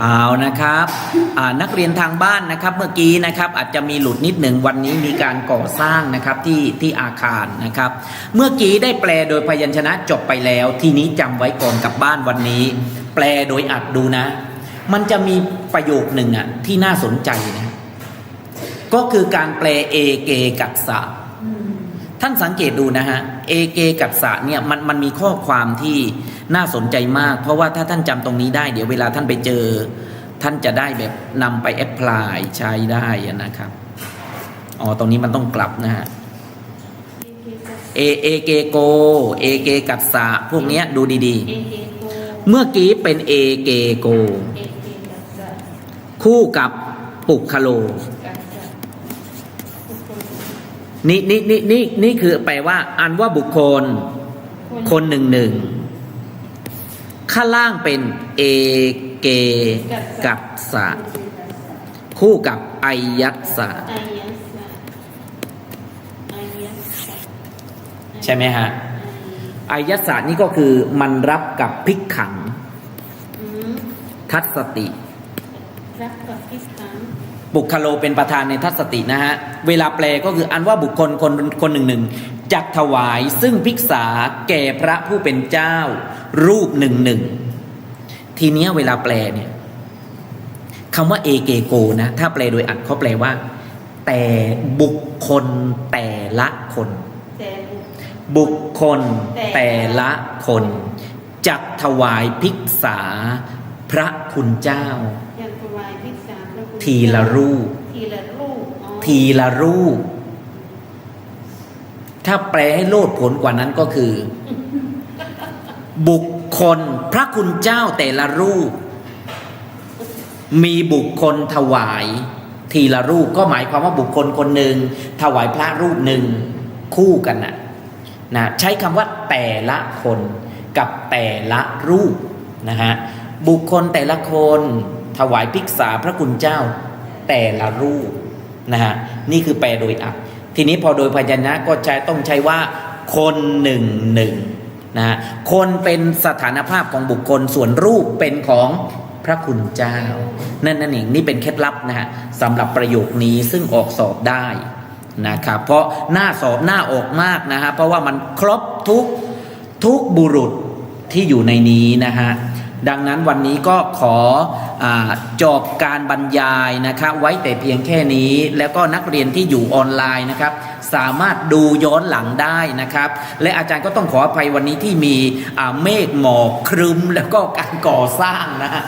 เอานะครับนักเรียนทางบ้านนะครับเมื่อกี้นะครับอาจจะมีหลุดนิดหนึ่งวันนี้มีการก่อสร้างนะครับที่ที่อาคารนะครับ เมื่อกี้ได้แปลโดยพยัญชนะจบไปแล้ว ทีนี้จำไว้ก่อนกลับบ้านวันนี้ แปลโดยอัดดูนะ มันจะมีประโยคหนึ่งอะที่น่าสนใจนะก็คือการแปลเอเกกัสสะท่านสังเกตดูนะฮะเอเกกัสสะเนี่ยมันมันมีข้อความที่ น่าสนใจมาก เพราะว่าถ้าท่านจำตรงนี้ได้ เดี๋ยวเวลาท่านไปเจอ ท่านจะได้แบบนำไปแอพพลายใช้ได้นะครับอ๋อตรงนี้มันต้องกลับนะฮะเอเอเกโกเอเกกัสสะพวกเนี้ยดูดีๆ เมื่อกี้เป็นเอเกโก คู่กับปุคโลกัสสะบุคคลนี่นี่นี่นี่นี่คือแปลว่า อันว่าบุคคล คนหนึ่งหนึ่ง ข้างล่างเป็นเอเกกัสสะคู่กับไอยัสสะอายัสสะอายัสสะใช่ไหมฮะไอยัสสะนี่ก็คือมันรับกับพิกขังอืมทัศติรับกับพิสังบุคโลเป็นประธานในทัศตินะฮะ เวลาแปลก็คืออันว่าบุคคลคนคนหนึ่งหนึ่ง จักถวายซึ่งภิกษาแก่พระผู้เป็นเจ้า รูปหนึ่งหนึ่ง ทีเนี้ยเวลาแปลเนี่ยคำว่าเอเกโกนะ ถ้าแปลโดยอัดเขาแปลว่า แต่บุคคลแต่ละคนแต่บุคบุคคลแต่ละคนจักถวายภิกษาพระคุณเจ้ายังถวายพิสังพระคุณทีละรูปทีละรูปอ๋อทีละรูป ถ้าแปลให้โลดผลกว่านั้นก็คือ บุคคลพระคุณเจ้าแต่ละรูป มีบุคคลถวาย ทีละรูปก็หมายความว่าบุคคลคนหนึ่งถวายพระรูปหนึ่งคู่กันนะนะใช้คำว่าแต่ละคนกับแต่ละรูปนะฮะบุคคลแต่ละคนถวายภิกษาพระคุณเจ้าแต่ละรูปนะฮะนี่คือแปลโดยอัก ทีนี้พอโดยพยัญชนะก็ใช้ต้องใช้ว่า คนหนึ่งหนึ่งนะฮะคนเป็นสถานภาพของบุคคลส่วนรูปเป็นของพระคุณเจ้า นั่นนั่นเองนี่เป็นเคล็ดลับนะฮะสำหรับประโยคนี้ซึ่งออกสอบได้นะครับเพราะหน้าสอบหน้าออกมากนะฮะเพราะว่ามันครบทุกทุกบุรุษที่อยู่ในนี้นะฮะ ดังนั้นวันนี้ก็ขออจบการบรรยายนะครับไว้แต่เพียงแค่นี้ แล้วก็นักเรียนที่อยู่ออนไลน์นะครับ สามารถดูย้อนหลังได้นะครับ และอาจารย์ก็ต้องขออภัยวันนี้ที่มีเมฆหมอกครึ้มแล้วก็การก่อสร้างนะฮะ